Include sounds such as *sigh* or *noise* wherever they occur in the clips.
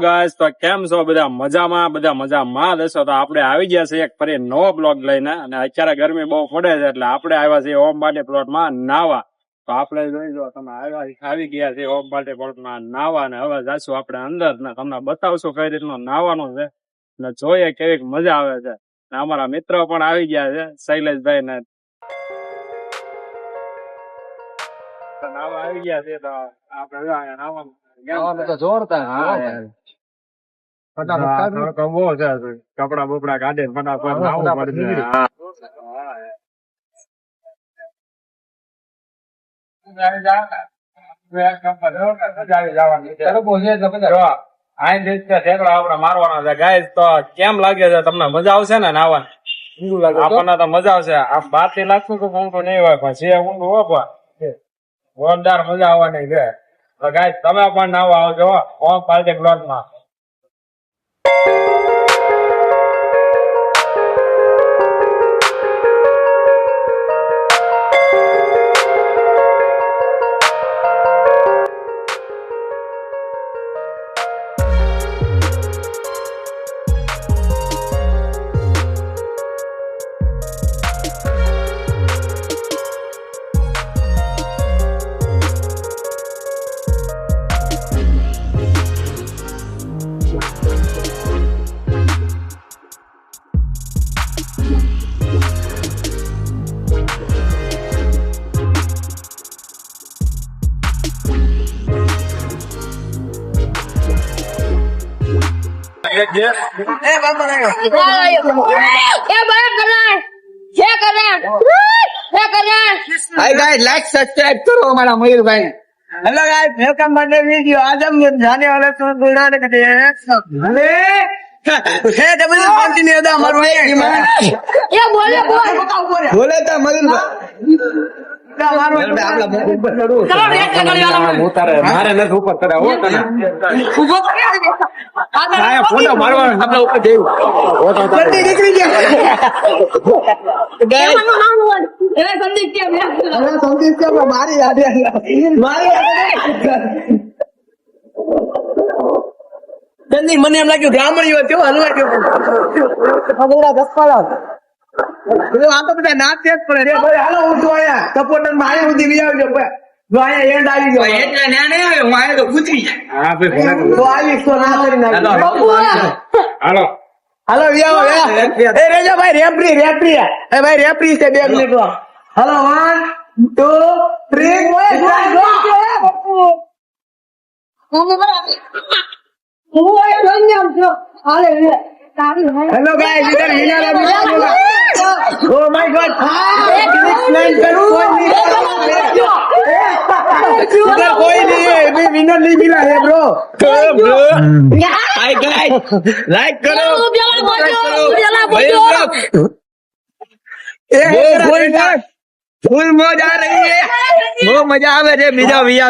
Guys તો કેમ છો? બધા મજામાં બધા મજામાં. દેશો તો આપણે આવી ગયા છે એક ફરી નવો બ્લોગ લઈને. અને અત્યારે ગરમી બહુ પડે છે એટલે આપણે આવ્યા છીએ ઓમ બાટે પ્લોટમાં નાવા. તો આપણે જોઈ જો તમે આવ્યા આવી ગયા છે ઓમ બાટે પ્લોટમાં નાવા. ને હવે જાશું આપણે અંદર. ને તમને બતાવશું કઈ રીતનું નાવાનું છે. ને જોઈએ કેવી મજા આવે છે. ને અમારા મિત્રો પણ આવી ગયા છે શૈલેષભાઈ ને. નાવા આવી ગયા છે તો આપણે નાવાનું. જોરદાર. હા, યાર. હા, તડકો બહુ છે. કપડા બપડા ફટાફટ પડશે. મારવાનો તો કેમ લાગે છે? તમને મજા આવશે ને નાવાની? આપણને તો મજા આવશે. આ બારથી લાગતું તો ઊંડું નહીં હોય પણ છે ઊંડું હોય પણ જોરદાર મજા આવવાની છે. ગાય તમે પણ નાવા આવજો ઓમ પાર્ટી પ્લોટમાં you ये बड़ा कलर ये कलर ये colour hi guys like subscribe કરો અમારા મયુરભાઈ hello guys welcome my new video आज हम जाने वाले तो गुड़ाने के लिए अरे હે ડબલ કન્ટિન્યુ દા મારું ये बोले बोल બોલે તા મયુરભાઈ મને. એમ લાગ્યું બ્રાહ્મણીઓ થયો હલવા થયો દસપાળા હું એ રેજો ભાઈ રેફરી રેફરી. છે બે મિનિટ હાલો વન ટુ હાલે हेलो गाइस इधर विनर है winner oh my god finish line पर कोई नहीं इधर कोई नहीं है अभी विनर नहीं मिला है bro bro hi guys like करो उजाला बोलो उजाला भाई बोलो लोग એ ફૂલ મોજ ફૂલ મોજ આ રહી है બહુ મજા આવે છે બીજા વિયા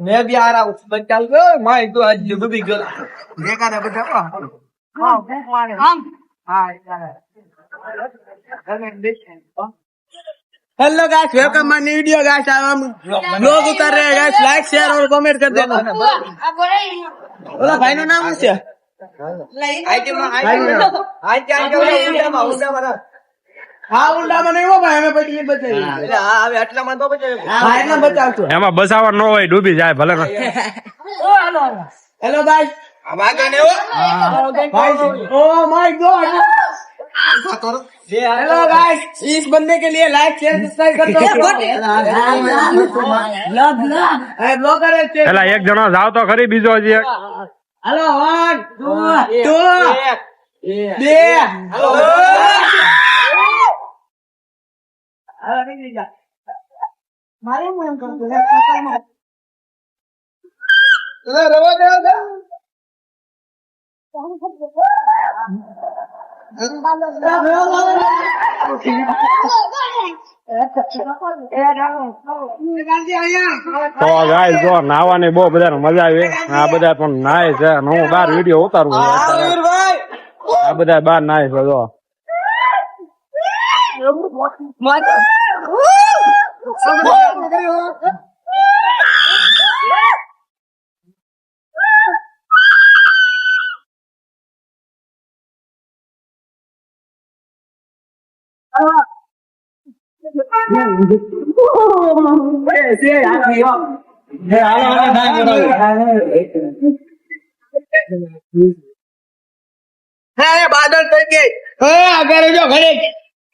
લાય ભાયા લે मैं भी आ रहा हूँ बच्चा मैं तो आज डूबी गया देखा ना बच्चा hello guys welcome my new video guys हम लोग उतर रहे हैं गाइस लाइक शेयर और कमेंट कर देना अब बोले ઓલા ભાઈ નું નામ શું છે આઈટી માં આઈટી આઈટી હા એમાં બસાવા ન હોય ડૂબી જાય ભલે હેલો ભાઈ. બંને કે લીએ લાઈક શેર સબસ્ક્રાઇબ એક જણો જાવ તો ખરી બીજો હજી હેલો વન ટુ બે. મારે હું એમ કરતો રવા દે તો ગાય જો નાવાની બહુ બધા મજા આવી. આ બધા પણ નાય છે હું બાર વીડિયો ઉતારું છું. આ બધા બાર નાય છે જો. બાદલ થઈ ગઈ. હે આગળ જો ઘરે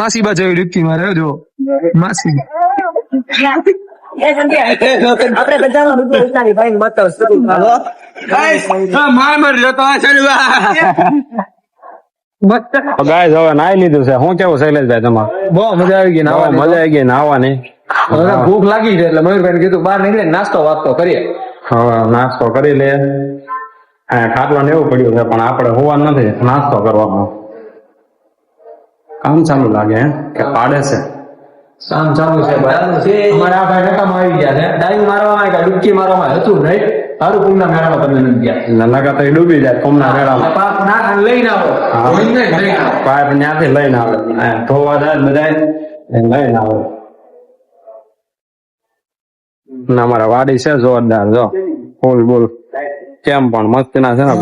માસી બા જોયું ડૂબકી મારે જો માસી. આપણે બધાનો ભાઈ હવે નાઈ લીધું છે. શું કેવું શૈલેષભાઈ તમારે? બહુ મજા આવી ગઈ નાવા મજા આવી ગઈ નાવાની ભૂખ લાગી છે એટલે મયુરભાઈ કીધું બહાર નીકળે નાસ્તો વાસ્તો કરીએ. નાસ્તો કરી લે. ખાટલો ને એવું પડ્યું છે પણ આપણે હોવા નથી નાસ્તો કરવાનો. કામ ચાલુ લાગે કે પાડે છે? કામ ચાલુ છે અમારે આ ભાઈ નકામાં આવી ગયા છે. ડાઈવ મારવામાં કે ડૂબકી મારવામાં હતું નહીં. સારું કુમના મેળામાં તમે નથી ગયા. લગાતાર ડૂબી જાય કુમના મેળામાં. પાક ના લઈને આવો. આવો. ત્યાંથી લઈને આવે. ધોવા જાય બધા લઈને આવે. ના અમારા વાડી છે જોરદાર જો. બોલ બુલ કેમ પણ મસ્તી ના છે ને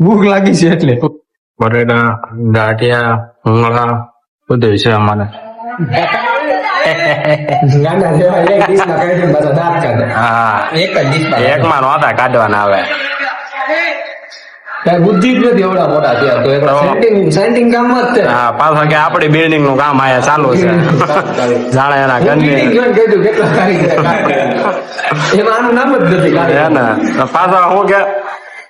ભૂખ લાગી છે એટલે. બટેટા ગાંઠિયા ભૂંગળા બધું છે અમારે. એક માં નહોતા કાઢવાના આવે કાંઈ બુદ્ધિ જ નથી એવડા મોટા થયા તો તો- સેન્ટિંગ સેન્ટિંગ કામમાં જ છે. હા પાછો કે આપડી બિલ્ડિંગનું કામ આયા ચાલુ છે. જાણે એના બિલ્ડિંગ કીધું કેટલા કારીગર એમાં આનું નામ જ નથી કારીગર. ને. હું કે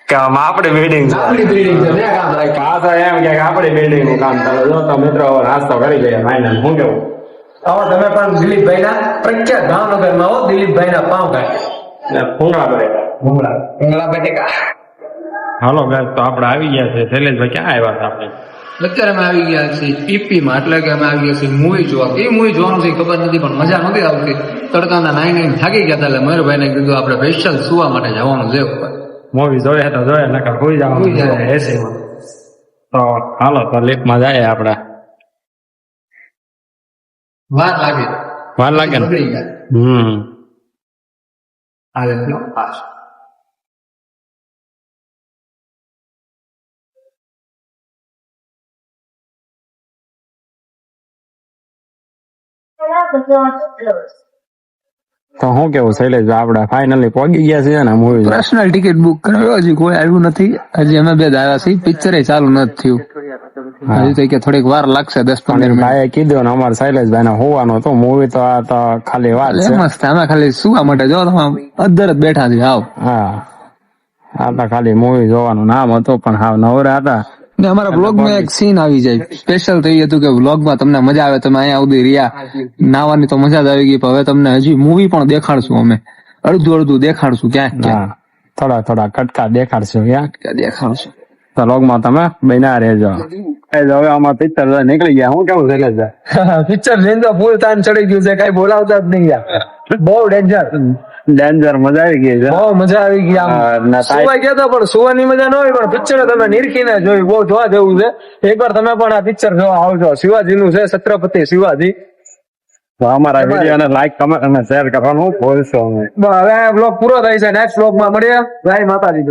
કે આમાં બિલ્ડિંગ છે. બિલ્ડિંગ છે. ત્યાં કામ રાખ્યું. પાછો એમ કે આપડી બિલ્ડિંગનું કામ ચાલે. જો તો મિત્રો નાસ્તો કરી લઈએ ફાઇનલ હું કેવું? આવો તમે પણ દિલીપભાઈના પ્રખ્યાત ભાવનગરમાં હો. દિલીપભાઈના પાવ કાઢે. ને ભૂંગળા બટેટા ભૂંગળા. ભૂંગળા બટેકા. હાલો ગાય તો આપણે આવી ગયા છે. શૈલેષભાઈ ક્યાં આવ્યા હતા આપણે? અત્યારે અમે આવી ગયા છીએ પીપી માં એટલે કે અમે આવી ગયા છીએ મૂવી જોવા. એ મૂવી જોવાનું છે ખબર નથી પણ મજા નથી આવતી. તડકાના નાઈ નાઈ થાકી ગયા હતા એટલે મયુરભાઈ ને કીધું આપણે સ્પેશિયલ સુવા માટે જવાનું છે ઉપર મૂવી જોઈએ તો જોઈએ નકર કોઈ જવાનું છે. એસી તો હાલો તો લિફ્ટમાં જાય આપણે. વાર લાગે. વાર લાગે ને? હમ. હાલે લો, પાસ. તો હું કેવું શૈલેષ આપડે ફાઇનલી પહોંચી ગયા છે ને મૂવી પર્સનલ ટિકિટ બુક કરાવ્યો હજી કોઈ આવ્યું નથી. હજી અમે બે આવ્યા છીએ. પિક્ચર ચાલુ નથી થયું. હજી તો કે થોડીક વાર લાગશે દસ પંદર ભાઈએ કીધું ને અમારે શૈલેષભાઈ ને હોવાનું હતું મૂવી તો આ તો ખાલી વાત છે. મસ્ત અમે ખાલી સુવા માટે જો તમે અદ્ધર જ બેઠા છીએ આવ. હા. આ તો ખાલી મૂવી જોવાનું નામ હતું પણ હા નવરા હતા. ને અમારા બ્લોગમાં એક સીન આવી જાય. સ્પેશિયલ થઈ હતું કે બ્લોગમાં તમને મજા આવે તમે અહીંયા સુધી રહ્યા. નાવાની તો મજા જ આવી ગઈ પણ હવે તમને હજી મૂવી પણ દેખાડશું અમે. અડધું અડધું દેખાડશું ક્યાંક ક્યાંક થોડા થોડા કટકા દેખાડશું દેખાડશું. તો લોગમાં તમે બન્યા રહેજો. એ હવે આમાં પિક્ચર નીકળી ગયા હું કેવું થઈ પિક્ચર લઈને તો ફૂલ તાન ચડી ગયું છે કઈ બોલાવતા જ નહીં યાર *laughs* બહુ ડેન્જર ડેન્જર મજા આવી ગઈ છે. બહુ મજા આવી ગઈ આમ. સુવા ગયા તો પણ સુવાની મજા ન હોય પણ પિક્ચર તમે નિરખીને જોઈ બહુ જોવા જેવું છે. એકવાર તમે પણ આ પિક્ચર જોવા આવજો શિવાજી નું છે છત્રપતિ શિવાજી. અમારા વીડિયો ને લાઈક કમેન્ટ અને શેર કરવાનું ભૂલશો હવે બ્લોગ પૂરો થાય છે. નેક્સ્ટ બ્લોગમાં મળીએ. જય માતાજી